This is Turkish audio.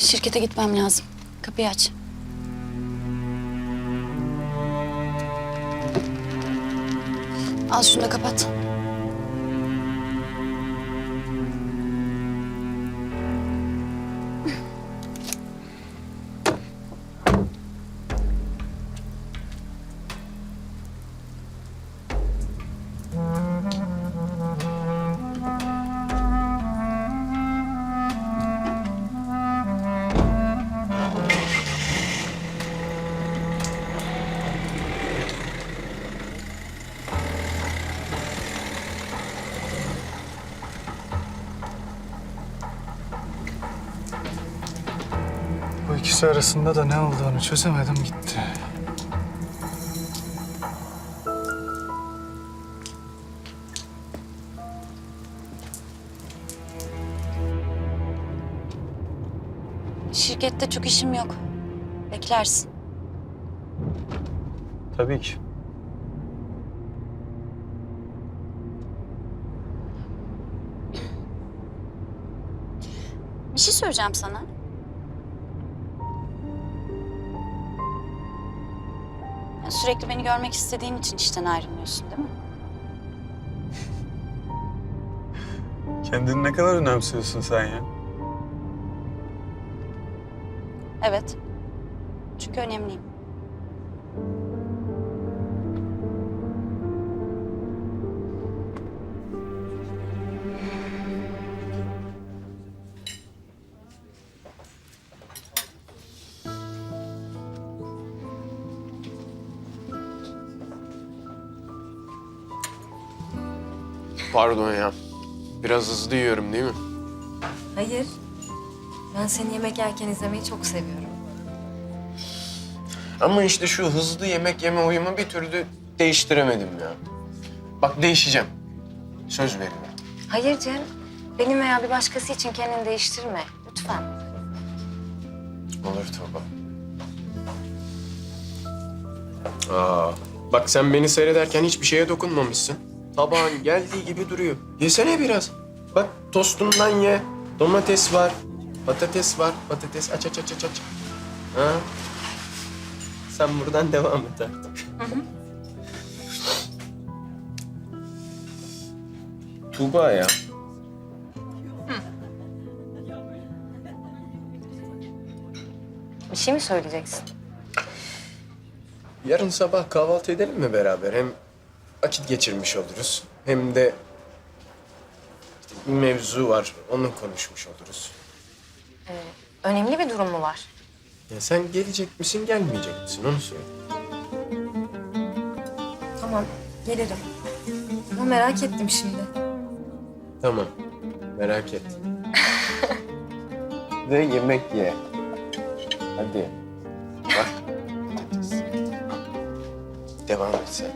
Şirkete gitmem lazım. Kapıyı aç. Al şunu da kapat. İkisi arasında da ne olduğunu çözemedim gitti. Şirkette çok işim yok. Beklersin. Tabii ki. Bir şey söyleyeceğim sana. Sürekli beni görmek istediğin için işten ayrılmıyorsun değil mi? Kendini ne kadar önemsiyorsun sen ya? Evet. Çünkü önemliyim. Pardon ya. Biraz hızlı yiyorum değil mi? Hayır. Ben seni yemek yerken izlemeyi çok seviyorum. Ama işte şu hızlı yemek yeme huyumu bir türlü değiştiremedim ya. Bak değişeceğim. Söz veriyorum. Hayır Cem. Benim veya bir başkası için kendini değiştirme. Lütfen. Olur Tuğba. Aa, bak sen beni seyrederken hiçbir şeye dokunmamışsın. Tabağın geldiği gibi duruyor. Yesene biraz. Bak tostundan ye. Domates var. Patates var. Patates aç aç aç aç aç. Ha? Sen buradan devam et artık. Tuğba ya. Bir şey mi söyleyeceksin? Yarın sabah kahvaltı edelim mi beraber? Hem vakit geçirmiş oluruz. Hem de işte bir mevzu var. Onu konuşmuş oluruz. Önemli bir durum mu var? Ya sen gelecek misin, gelmeyecek misin? Onu söyle. Tamam. Gelirim. Ama merak ettim şimdi. Tamam. Merak et. Ve yemek ye. Hadi. Bak. Devam et sen.